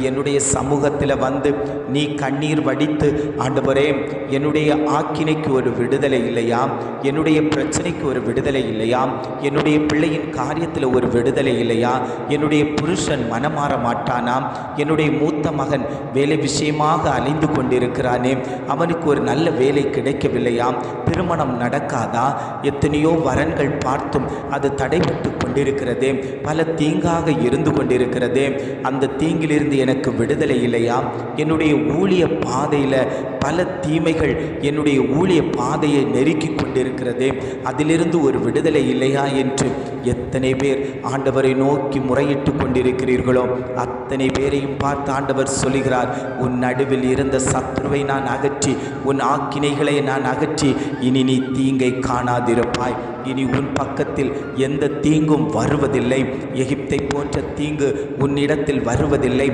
என்னுடைய சமூகத்தில் வந்து நீ கண்ணீர் வடித்து ஆண்டவரே என்னுடைய ஆக்கினைக்கு ஒரு விடுதலை இல்லையா? என்னுடைய பிரச்சனைக்கு ஒரு விடுதலை இல்லையா? என்னுடைய பிள்ளையின் காரியத்தில் ஒரு விடுதலை இல்லையா? என்னுடைய புருஷன் மனமாற மாட்டானா? என்னுடைய மூத்த மகன் வேலை விஷயமாக அலைந்து கொண்டிருக்கிறானே? அவனுக்கு ஒரு நல்ல வேலை கிடைக்கவில்லையா? திருமணம் நடக்காதா? எத்தனையோ வரன்கள் பார்த்தும் அது தடைபட்டு கொண்டிருக்கிறதே பல தீங்காக இருந்து கொண்டிருக்கிறதே அந்த தீங்கிலிருந்து எனக்கு விடுதலை இல்லையா? என்னுடைய ஊழிய பாதையில் பல தீமைகள் என்னுடைய ஊழிய பாதையை நெருக்கி கொண்டிருக்கிறதே அதிலிருந்து ஒரு விடுதலை இல்லையா என்று எத்தனை பேர் ஆண்டவரை நோக்கி முறையிட்டு கொண்டிருக்கிறீர்களோ அத்தனை பேரையும் பார்த்து ஆண்டவர் சொல்கிறார் உன் நடுவில் இருந்த சத்ருவை நான் அகற்றி உன் ஆக்கினைகளை நான் அகற்றி இனி நீ தீங்கை காணாதிருப்பாய். இனி உன் பக்கத்தில் எந்த தீங்கும் வருவதில்லை. எகிப்தை போன்ற தீங்கு உன்னிடத்தில் வருவதில்லை.